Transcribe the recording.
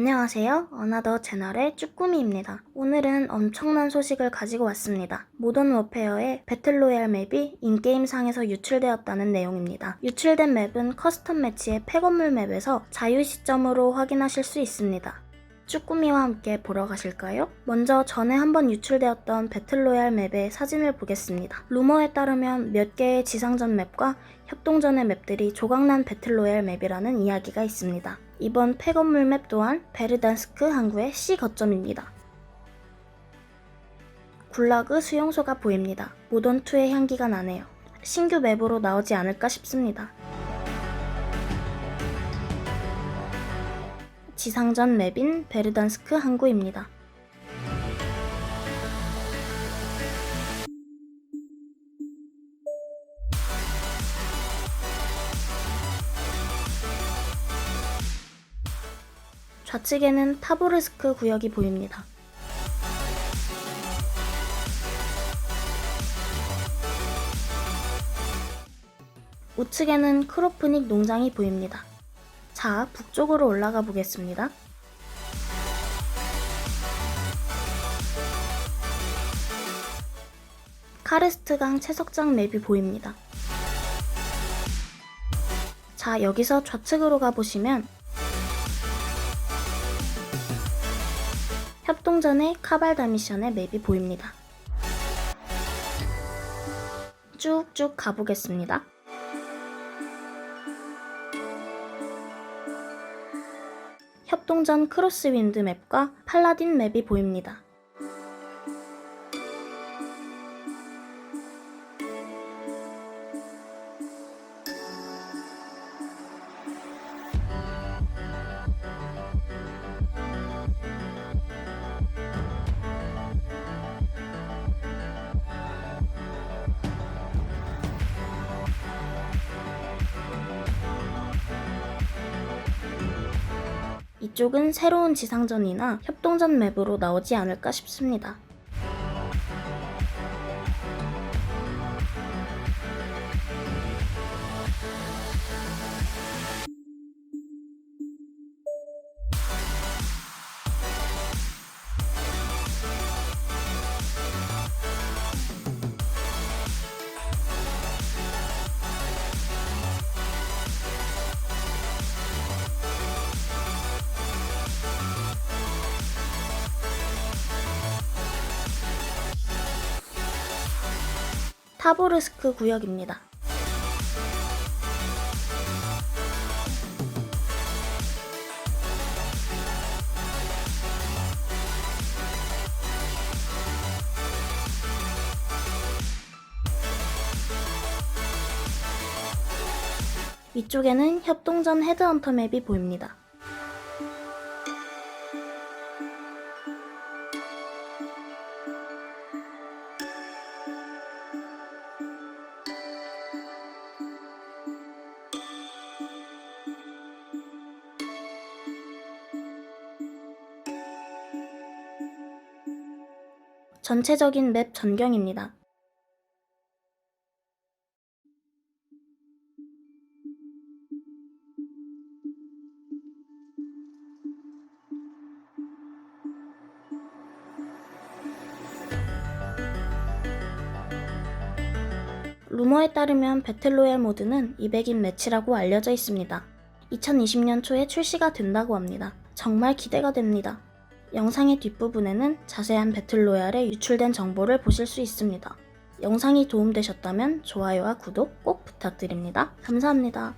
안녕하세요. 어나더 채널의 쭈꾸미입니다. 오늘은 엄청난 소식을 가지고 왔습니다. 모던 워페어의 배틀로얄 맵이 인게임상에서 유출되었다는 내용입니다. 유출된 맵은 커스텀 매치의 폐건물 맵에서 자유 시점으로 확인하실 수 있습니다. 쭈꾸미와 함께 보러 가실까요? 먼저 전에 한번 유출되었던 배틀로얄 맵의 사진을 보겠습니다. 루머에 따르면 몇 개의 지상전 맵과 협동전의 맵들이 조각난 배틀로얄 맵이라는 이야기가 있습니다. 이번 폐건물 맵 또한 베르단스크 항구의 C 거점입니다. 굴라그 수용소가 보입니다. 모던2의 향기가 나네요. 신규 맵으로 나오지 않을까 싶습니다. 지상전 맵인 베르단스크 항구입니다. 좌측에는 타보르스크 구역이 보입니다. 우측에는 크로프닉 농장이 보입니다. 자, 북쪽으로 올라가 보겠습니다. 카르스트강 채석장 맵이 보입니다. 자, 여기서 좌측으로 가보시면 협동전의 카발다 미션의 맵이 보입니다. 쭉쭉 가보겠습니다. 협동전 크로스윈드 맵과 팔라딘 맵이 보입니다. 이쪽은 새로운 지상전이나 협동전 맵으로 나오지 않을까 싶습니다. 타보르스크 구역입니다. 위쪽에는 협동전 헤드헌터 맵이 보입니다. 전체적인 맵 전경입니다. 루머에 따르면 배틀로얄 모드는 200인 매치라고 알려져 있습니다. 2020년 초에 출시가 된다고 합니다. 정말 기대가 됩니다. 영상의 뒷부분에는 자세한 배틀로얄에 유출된 정보를 보실 수 있습니다. 영상이 도움되셨다면 좋아요와 구독 꼭 부탁드립니다. 감사합니다.